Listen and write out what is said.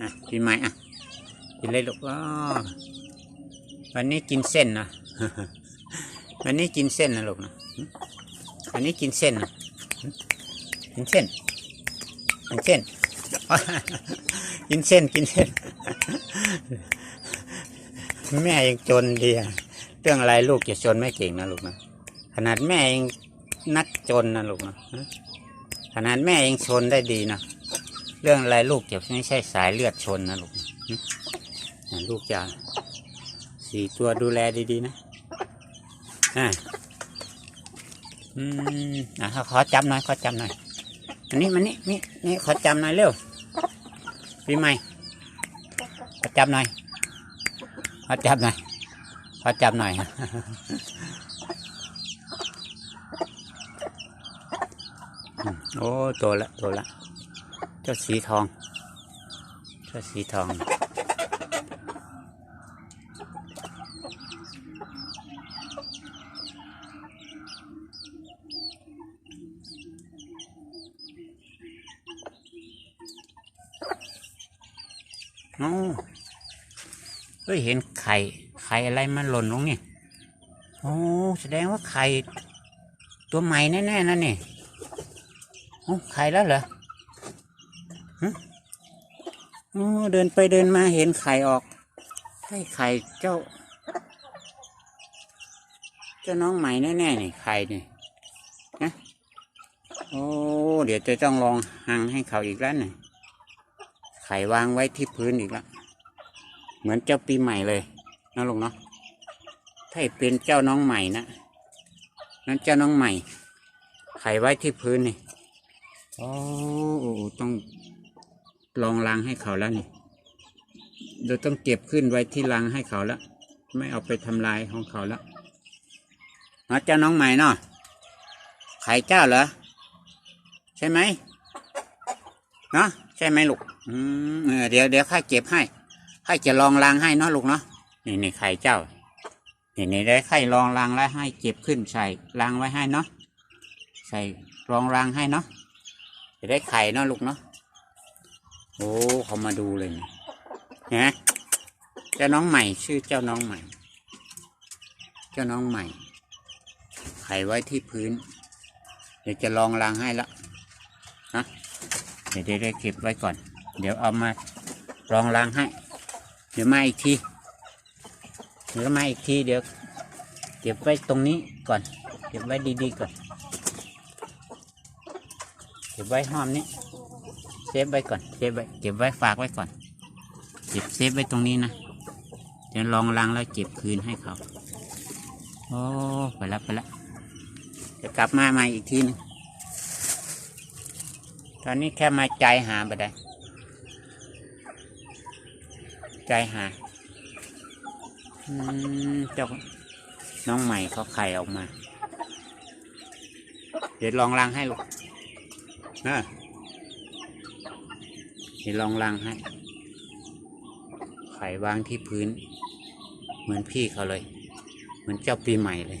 อะปีใหม่อะกินเลยลูกอ๋อวันนี้กินเส้นนะวันนี้กินเส้นนะลูกนะหึวันนี้กินเส้นนะหึกินเส้นกินเส้นกินเส้นกินเส้น แม่ยังจนดีอะเรื่องอะไรลูกจะจนไม่เก่งนะลูกนะขนาดแม่ยังนักจนนะลูกนะฮะขนาดแม่ยังชนได้ดีนะ เรื่องอะไรลูกจะไม่ใช่สายเลือดชนนะลูกลูกจะสี่ตัวดูแลดีๆนะอ่าอืมอะขอจับหน่อยขอจับหน่อยอันนี้มันนี่นี่นี่ขอจับหน่อยเร็วปีใหม่ขอจับหน่อยขอจับหน่อยขอจับหน่อยโอ้โตละโตละ เจ้าสีทอง เจ้าสีทองโอ้เฮ้ย เห็นไข่ ไข่อะไรมันหล่นลงเนี่ยโอ้แสดงว่าไข่ตัวใหม่แน่ๆนั่นนี่โอ้ไข่แล้วเหรอ ฮะโอ้เดินไปเดินมาเห็นไข่ออกใช่ไข่เจ้า เจ้าน้องใหม่แน่ๆนี่ไข่นี่นะโอ้เดี๋ยวจะต้องลองหังให้เขาอีกแล้วนี่ไข่วางไว้ที่พื้นอีกแล้วเหมือนเจ้าปีใหม่เลยนะลุงเนาะถ้าเป็นเจ้าน้องใหม่นะนั่นเจ้าน้องใหม่ ไข่ไว้ที่พื้นนี่โอ้ต้อง ลองล้างให้เขาแล้วนี่เดี๋ยวต้องเก็บขึ้นไว้ที่รังให้เขาแล้ว ไม่เอาไปทำลายของเขาแล้วอ๋อเจ้าน้องใหม่เนาะไข่เจ้าเหรอ ใช่ไหมเนาะใช่ไหมลูกอืมเดี๋ยวเดี๋ยวข้าเก็บให้ให้จะลองรางให้เนาะลูกเนาะนี่นี่ไข่เจ้านี่นี่ได้ไข่ลองรางแล้วให้เก็บขึ้นใส่รางไว้ให้เนาะใส่รองรางให้เนาะจะได้ไข่เนาะลูกเนาะ โอ้เขามาดูเลยนี่เนไหมเจ้าน้องใหม่ชื่อเจ้าน้องใหม่ เจ้าน้องใหม่ ไข่ไว้ที่พื้น เดี๋ยวจะลองรางให้ละนะเดี๋ยวได้เก็บไว้ก่อน เดี๋ยวเอามาลองรางให้ เดี๋ยวมาอีกทีเดี๋ยวมาอีกทีเดี๋ยวเก็บไว้ตรงนี้ก่อน เก็บไว้ดีๆก่อน เก็บไว้ห้อมนี้ เซฟไว้ก่อนเซฟไว้เก็บไว้ฝากไว้ก่อนเก็บเซฟไว้ตรงนี้นะเดี๋ยวลองล้างแล้วเก็บคืนให้เขาโอ้ไปแล้วไปแล้วจะกลับมาใหม่อีกทีนึงตอนนี้แค่มาใจหาไปได้ ใจหาอืมเจ้าน้องใหม่เขาไข่ออกมา เดี๋ยวลองล้างให้ลูกนะ ลองล้างให้ ไข่วางที่พื้น เหมือนพี่เขาเลย เหมือนเจ้าปีใหม่เลย